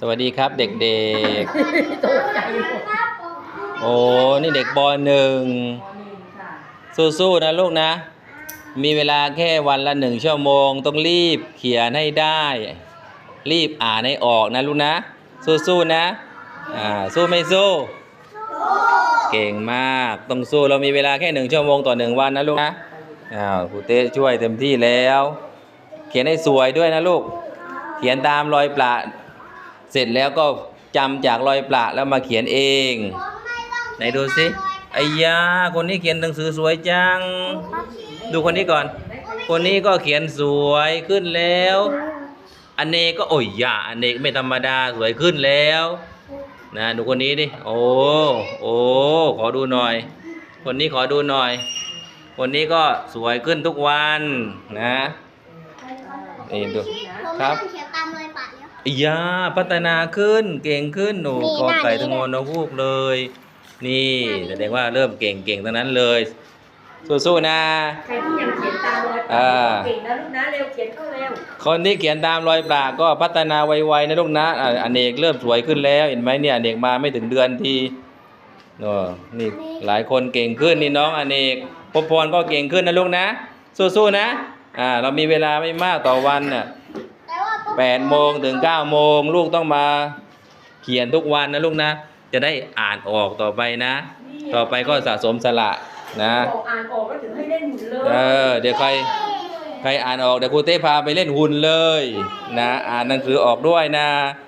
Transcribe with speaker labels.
Speaker 1: สวัสดีครับเด็ก
Speaker 2: ตกใจหมด
Speaker 1: ๆ โอ้นี่เด็กปหนึ่ง
Speaker 2: มหนึ่งค่ะ
Speaker 1: สู้ๆนะลูกนะ มีเวลาแค่วันละหนึ่งชั่วโมง ต้องรีบเขียนให้ได้ รีบอ่านให้ออกนะลูกนะ สู้ๆนะ อ่า สู้ไม่สู้ เก่งมาก ต้องสู้ เรามีเวลาแค่หนึ่งชั่วโมงต่อหนึ่งวันนะลูกนะ อ้าวครูเต้ช่วยเต็มที่แล้ว เขียนให้สวยด้วยนะลูก เขียนตามรอยประ เสร็จแล้วก็จำจากรอยประแล้วมาเขียนเอง ไหนดูสิไอ้ยาคนนี้เขียนหนังสือสวยจัง ดูคนนี้ก่อน คนนี้ก็เขียนสวยขึ้นแล้วอเนกก็โอ้ยยาอเนกไม่ธรรมดาสวยขึ้นแล้วนะดูคนนี้ดิโอ้โอ้ขอดูหน่อย คนนี้ขอดูหน่อย คนนี้ก็สวยขึ้นทุกวันนะนี่ดูครับ
Speaker 3: ผมไม่ต้ องเขียนตามรอยปะแล้ว
Speaker 1: อียาพัฒนาขึ้นเก่งขึ้นหนู
Speaker 3: นี่
Speaker 1: กอไก่
Speaker 3: หน้านี้
Speaker 1: ทั้งงอนนพูกเลย นี่
Speaker 3: หน้านี้
Speaker 1: แสดงว่าเริ่มเก่งเก่งทั้งนั้นเลย สู้ๆนะ
Speaker 2: ใครที่ยังเขียนตามรอย
Speaker 1: อ่า
Speaker 2: เก่งนะลูกนะเร็วเขียนเข้าเร็ว
Speaker 1: คนที่เขียนตามรอยปลาก็พัฒนาไวๆนะลูกนะอะอเนกเริ่มสวยขึ้นแล้วเห็นไหมเนี่ยอเนกมาไม่ถึงเดือนทีเนอะนี่หลายคนเก่งขึ้นนี่น้องอเนกพบพรก็เก่งขึ้นนะลูกนะ สู้ๆนะอ่าเรามีเวลาไม่มากต่อวันน่ะ
Speaker 3: แต่ว่าปุ๊บ
Speaker 1: แปดโมงถึงเก้าโมงลูกต้องมาเขียนทุกวันนะลูกนะ จะได้อ่านออกต่อไปนะ ต่อไปก็สะสมสละนะ
Speaker 2: บอกอ่านออกแล้วถึงให้เล่นหุ่นเลย
Speaker 1: เออเดี๋ยวใครใครอ่านออกเดี๋ยวครูเต้พาไปเล่นหุ่นเลย นะ อ่านหนังสือออกด้วยนะ
Speaker 3: เ